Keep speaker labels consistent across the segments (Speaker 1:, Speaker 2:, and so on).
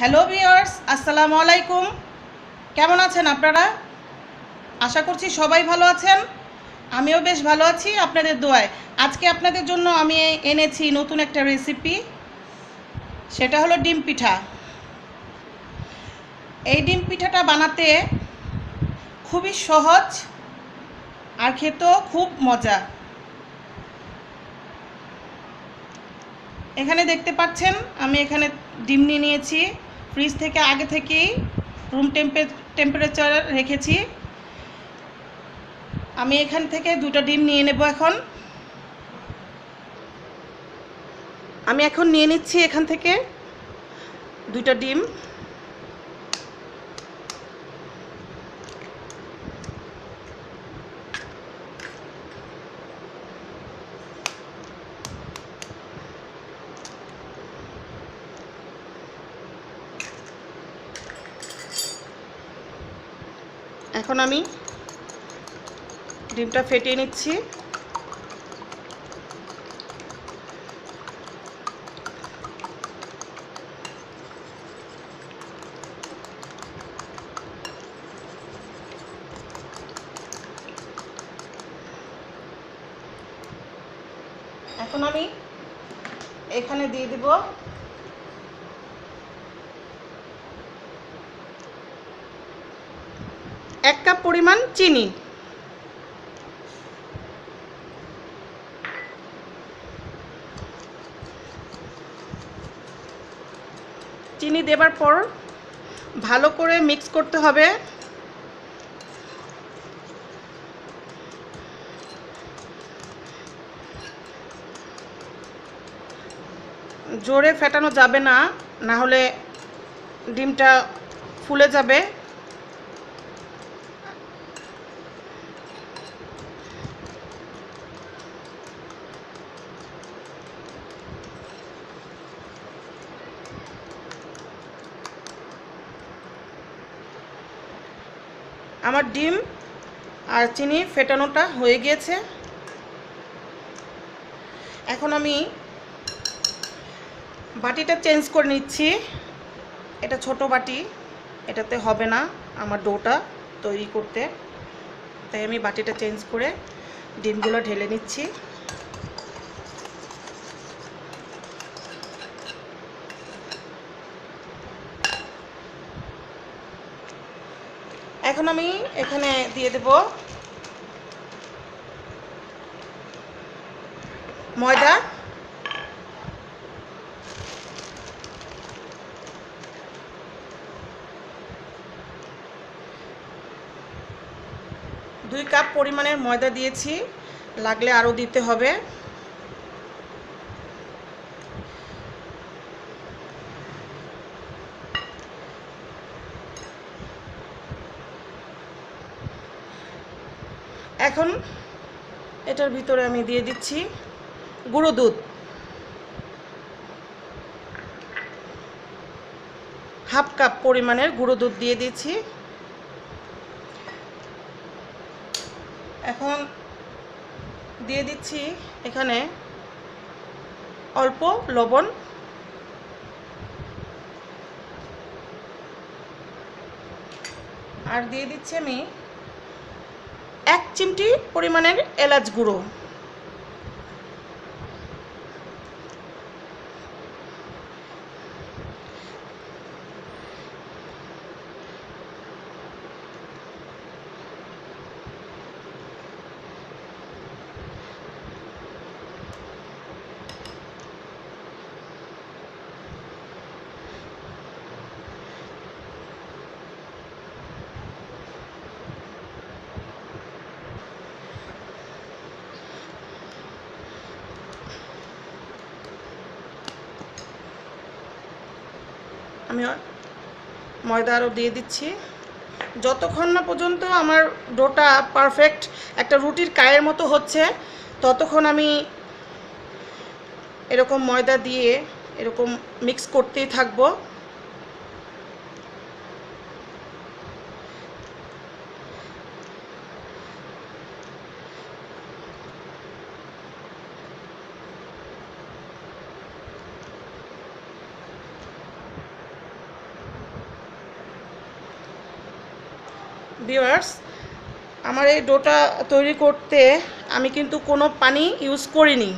Speaker 1: Hello viewers আসসালামু আলাইকুম। কেমন আছেন আপনারা? আশা করছি সবাই ভালো আছেন। আমিও বেশ ভালো আছি আপনাদের দোয়ায়। আজকে আপনাদের জন্য আমি এনেছি নতুন একটা রেসিপি সেটা হলো ডিম পিঠা। এই ডিম পিঠাটা বানাতে খুবই সহজ আর খেতেও খুব মজা। এখানে দেখতে পাচ্ছেন, আমি এখানে ডিম নিয়ে নিয়েছি। ফ্রিজ থেকে আগে থেকেই রুম টেম্পে টেম্পারেচার রেখেছি। আমি এখান থেকে দুটো ডিম নিয়ে নেব এখন। আমি এখন নিয়ে নিচ্ছি এখান থেকে দুটো ডিম। এখন আমি ডিমটা ফেটিয়ে নিচ্ছি। এখন আমি এখানে দিয়ে দিব এক কাপ পরিমাণ চিনি। চিনি দেবার পর ভালো করে মিক্স করতে হবে। জোরে ফেটানো যাবে না না হলে ডিমটা ফুলে যাবে আমার ডিম আর চিনি ফেটানোটা হয়ে গিয়েছে। এখন আমি বাটিটা চেঞ্জ করে নিচ্ছি। এটা ছোট বাটি, এটাতে হবে না আমার ডোটা তৈরি করতে। তাই আমি বাটিটা চেঞ্জ করে ডিমগুলো ঢেলে নিচ্ছি। এখন আমি এখানে দিয়ে দেব ময়দা। দুই কাপ পরিমাণের ময়দা দিয়েছি, লাগলে আরও দিতে হবে। এখন এটার ভিতরে আমি দিয়ে দিচ্ছি গুঁড়ো দুধ। হাফ কাপ পরিমাণের গুঁড়ো দুধ দিয়ে দিচ্ছি। এখন দিয়ে দিচ্ছি এখানে অল্প লবণ। আর দিয়ে দিচ্ছি আমি চিমটি পরিমাণের এলাচ গুঁড়ো। আমি ময়দা আরও দিয়ে দিচ্ছি। যতক্ষণ না পর্যন্ত আমার ডোটা পারফেক্ট একটা রুটির কায়ের মতো হচ্ছে, ততক্ষণ আমি এরকম ময়দা দিয়ে এরকম মিক্স করতেই থাকব। ভিউয়ার্স আমার এই ডোটা তৈরি করতে আমি কিন্তু কোনো পানি ইউজ করিনি।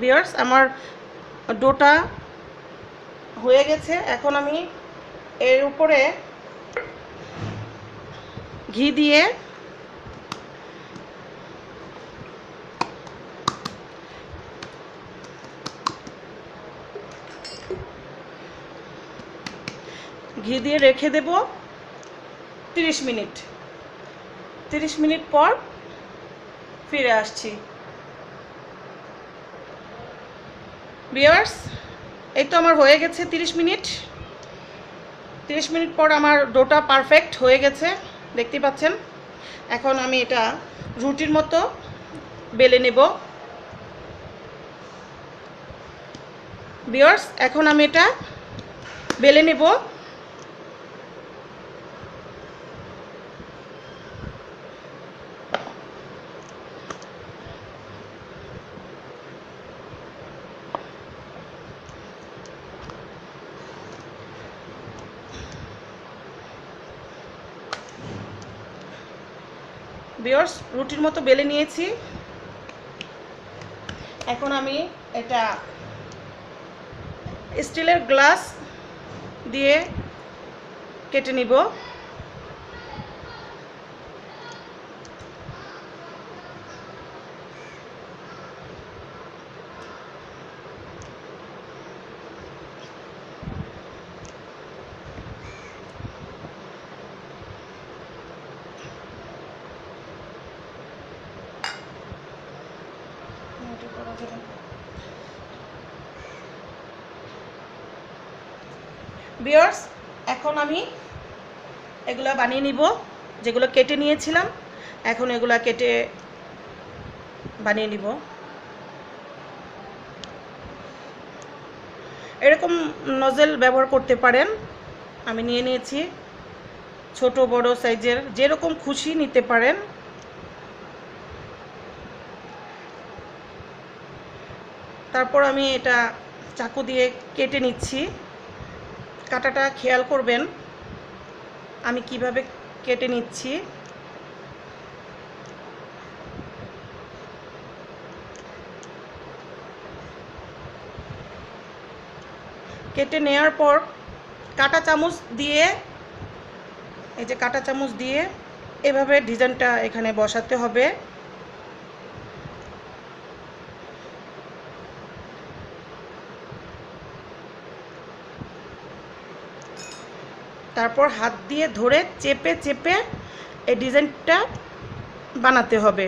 Speaker 1: ভিউয়ার্স আমার ডোটা হয়ে গেছে। এখন আমি এর উপরে ঘি দিয়ে ঘি দিয়ে রেখে দেব তিরিশ মিনিট। তিরিশ মিনিট পর ফিরে আসছি। বিয়ার্স এই তো আমার হয়ে গেছে তিরিশ মিনিট। তিরিশ মিনিট পর আমার ডোটা পারফেক্ট হয়ে গেছে দেখতে পাচ্ছেন। এখন আমি এটা রুটির মতো বেলে নেব। বিয়ার্স এখন আমি এটা বেলে নেব বিয়ার্স রুটির মতো বেলে নিয়েছি। এখন আমি এটা স্টিলের গ্লাস দিয়ে কেটে নিব এটা করা যাবে। বিয়ার্স এখন আমি এগুলা বানিয়ে নিব, যেগুলো কেটে নিয়েছিলাম, এখন এগুলা কেটে বানিয়ে নিব। এরকম নজেল ব্যবহার করতে পারেন, আমি নিয়ে নিয়েছি, ছোট, বড় সাইজের, যেরকম খুশি নিতে পারেন। তারপর আমি এটা চাকু দিয়ে কেটে নিচ্ছি। কাটাটা খেয়াল করবেন, আমি কীভাবে কেটে নিচ্ছি। কেটে নেওয়ার পর কাটা চামচ দিয়ে, এই যে কাটা চামচ দিয়ে এভাবে ডিজাইনটা এখানে বসাতে হবে। তারপর হাত দিয়ে ধরে চেপে চেপে এই ডিজাইনটা বানাতে হবে।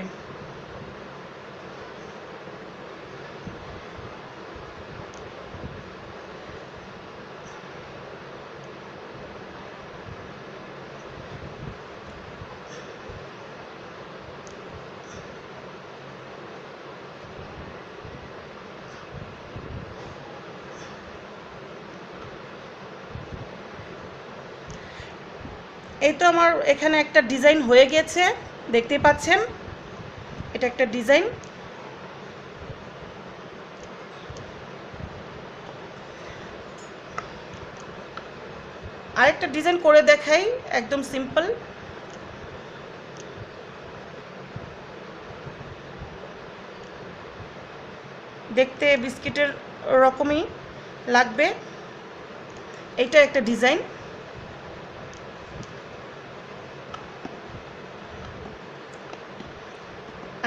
Speaker 1: এই তো আমার এখানে একটা ডিজাইন হয়ে গেছে, দেখতে পাচ্ছেন? এটা একটা ডিজাইন। আরেকটা ডিজাইন করে দেখাই, একদম সিম্পল। দেখতে বিস্কিটের রকমই লাগবে। এইটা একটা ডিজাইন।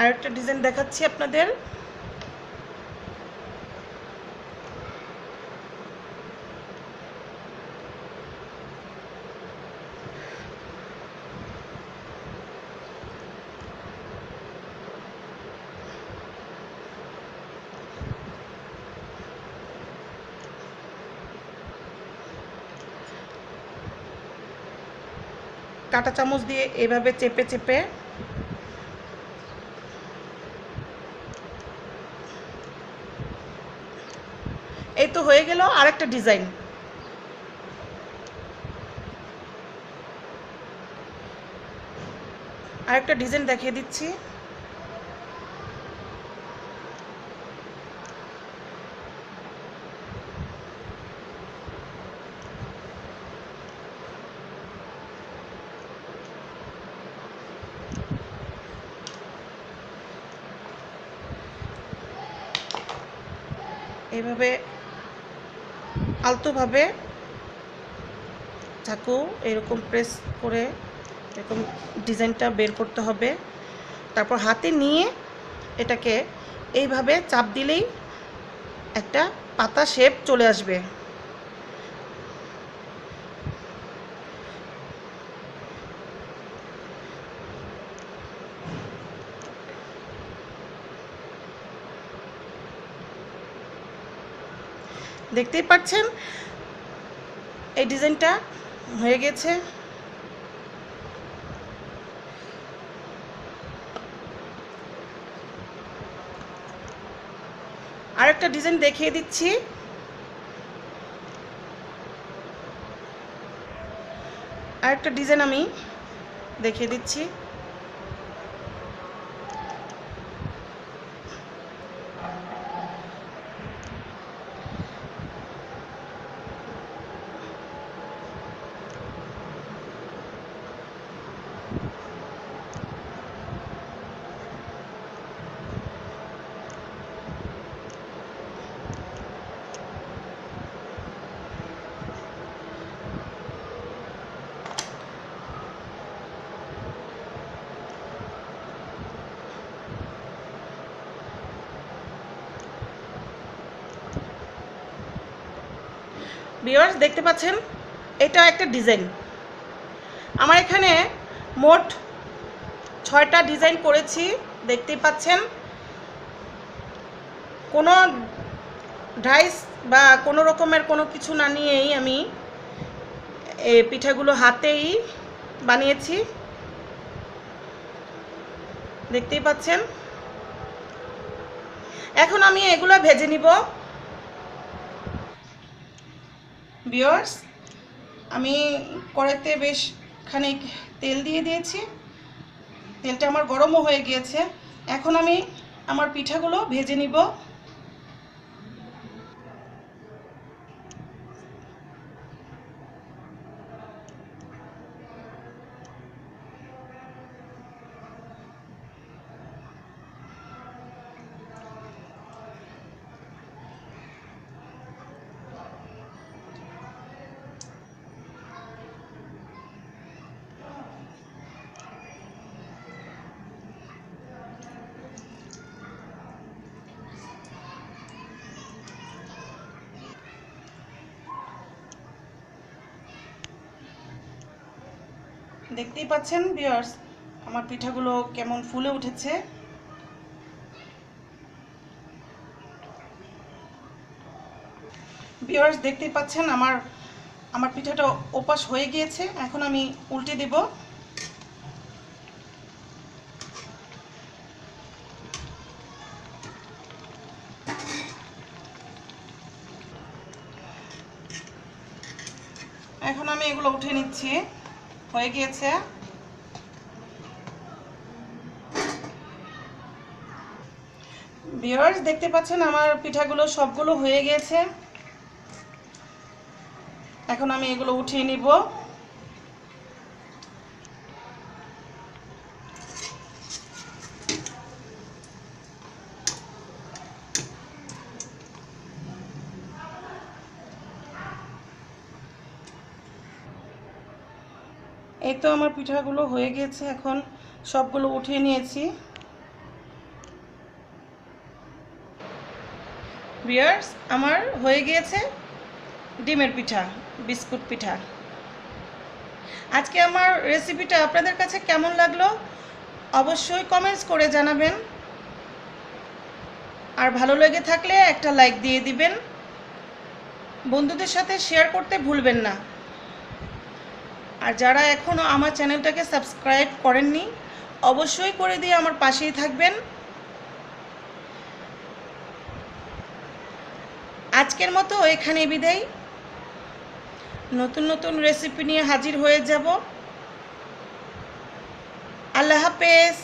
Speaker 1: আরেকটা ডিজাইন দেখাচ্ছি আপনাদের। কাঁটা চামচ দিয়ে এভাবে চেপে চেপে হয়ে গেল আরেকটা ডিজাইন। আরেকটা ডিজাইন দেখিয়ে দিচ্ছি। এইভাবে আলতোভাবে চাকু এরকম প্রেস করে এরকম ডিজাইনটা বের করতে হবে। তারপর হাতে নিয়ে এটাকে এইভাবে চাপ দিলেই একটা পাতা শেপ চলে আসবে। দেখতেই পাচ্ছেন? এই ডিজাইনটা হয়ে গেছে। আরেকটা ডিজাইন দেখিয়ে দিচ্ছি। আরেকটা ডিজাইন আমি দেখিয়ে দিচ্ছি। ভিউয়ার্স দেখতে পাচ্ছেন? এটা একটা ডিজাইন আমার এখানে মোট ছয়টা ডিজাইন করেছি, দেখতেই পাচ্ছেন। কোনো ড্রাইস বা কোনো রকমের কোনো কিছু না নিয়েই আমি এই পিঠাগুলো হাতেই বানিয়েছি। দেখতেই পাচ্ছেন? এখন আমি এগুলো ভেজে নিব। বিয়ার্স আমি কড়াইতে বেশ খানিক তেল দিয়ে দিয়েছি। তেলটা আমার গরমও হয়ে গিয়েছে। এখন আমি আমার পিঠাগুলো ভেজে নিব। দেখতেই পাচ্ছেন বিয়ার্স আমার পিঠাগুলো কেমন ফুলে উঠেছে। বিয়ার্স দেখতেই পাচ্ছেন, আমার আমার পিঠাটা ওপাস হয়ে গিয়েছে। এখন আমি উল্টে দেব। এখন আমি এগুলো উঠে নিচ্ছি। হয়ে গিয়েছে। ভিওর্স দেখতে পাচ্ছেন আমার পিঠাগুলো সবগুলো হয়ে গিয়েছে। এখন আমি এগুলো উঠিয়ে নিব। এই তো আমার পিঠাগুলো হয়ে গেছে এখন সবগুলো উঠিয়ে নিয়েছি। বিয়ার্স আমার হয়ে গিয়েছে ডিমের পিঠা, বিস্কুট পিঠা। আজকে আমার রেসিপিটা আপনাদের কাছে কেমন লাগল অবশ্যই কমেন্টস করে জানাবেন। আর ভালো লেগে থাকলে একটা লাইক দিয়ে দিবেন। বন্ধুদের সাথে শেয়ার করতে ভুলবেন না। আর যারা এখনও আমার চ্যানেলটাকে সাবস্ক্রাইব করেননি, অবশ্যই করে দিয়ে আমার পাশেই থাকবেন। আজকের মতো এখানে বিদায়। নতুন নতুন রেসিপি নিয়ে হাজির হয়ে যাব। আল্লাহ হাফেজ।